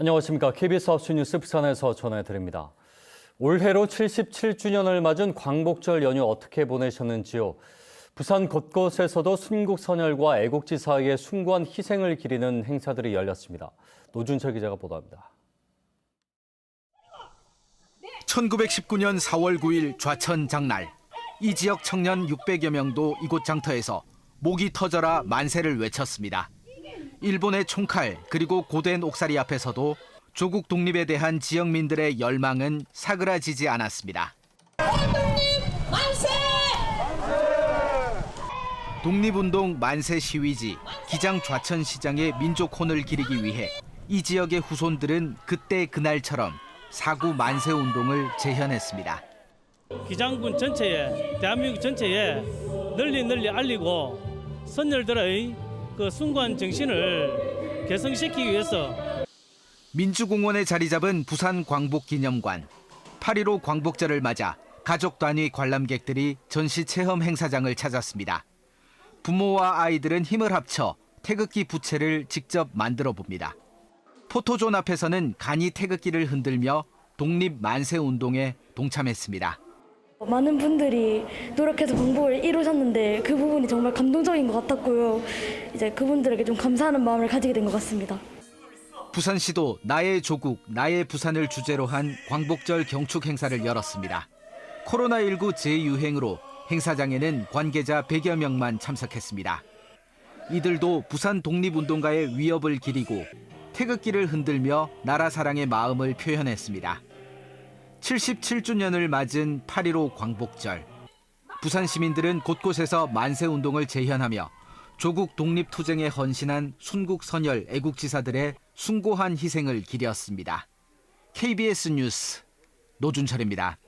안녕하십니까. KBS 하우스 뉴스 부산에서 전해드립니다. 올해로 77주년을 맞은 광복절 연휴 어떻게 보내셨는지요? 부산 곳곳에서도 순국선열과 애국지 사이의 숭고한 희생을 기리는 행사들이 열렸습니다. 노준철 기자가 보도합니다. 1919년 4월 9일 좌천 장날 이 지역 청년 600여 명도 이곳 장터에서 목이 터져라 만세를 외쳤습니다. 일본의 총칼 그리고 고된 옥사리 앞에서도 조국 독립에 대한 지역민들의 열망은 사그라지지 않았습니다. 만세! 독립운동 만세 시위지 기장 좌천시장의 민족혼을 기리기 위해 이 지역의 후손들은 그때 그날처럼 사구 만세 운동을 재현했습니다. 기장군 전체에 대한민국 전체에 널리 널리 알리고 선열들의 그 숭고한 정신을 개성시키기 위해서 민주공원에 자리 잡은 부산 광복기념관. 8.15 광복절을 맞아 가족 단위 관람객들이 전시 체험 행사장을 찾았습니다. 부모와 아이들은 힘을 합쳐 태극기 부채를 직접 만들어 봅니다. 포토존 앞에서는 간이 태극기를 흔들며 독립 만세 운동에 동참했습니다. 많은 분들이 노력해서 광복을 이루셨는데 그 부분이 정말 감동적인 것 같았고요. 이제 그분들에게 좀 감사하는 마음을 가지게 된 것 같습니다. 부산시도 나의 조국, 나의 부산을 주제로 한 광복절 경축 행사를 열었습니다. 코로나19 재유행으로 행사장에는 관계자 100여 명만 참석했습니다. 이들도 부산 독립운동가의 위협을 기리고 태극기를 흔들며 나라 사랑의 마음을 표현했습니다. 77주년을 맞은 8.15 광복절. 부산 시민들은 곳곳에서 만세 운동을 재현하며 조국 독립투쟁에 헌신한 순국 선열 애국지사들의 숭고한 희생을 기렸습니다. KBS 뉴스 노준철입니다.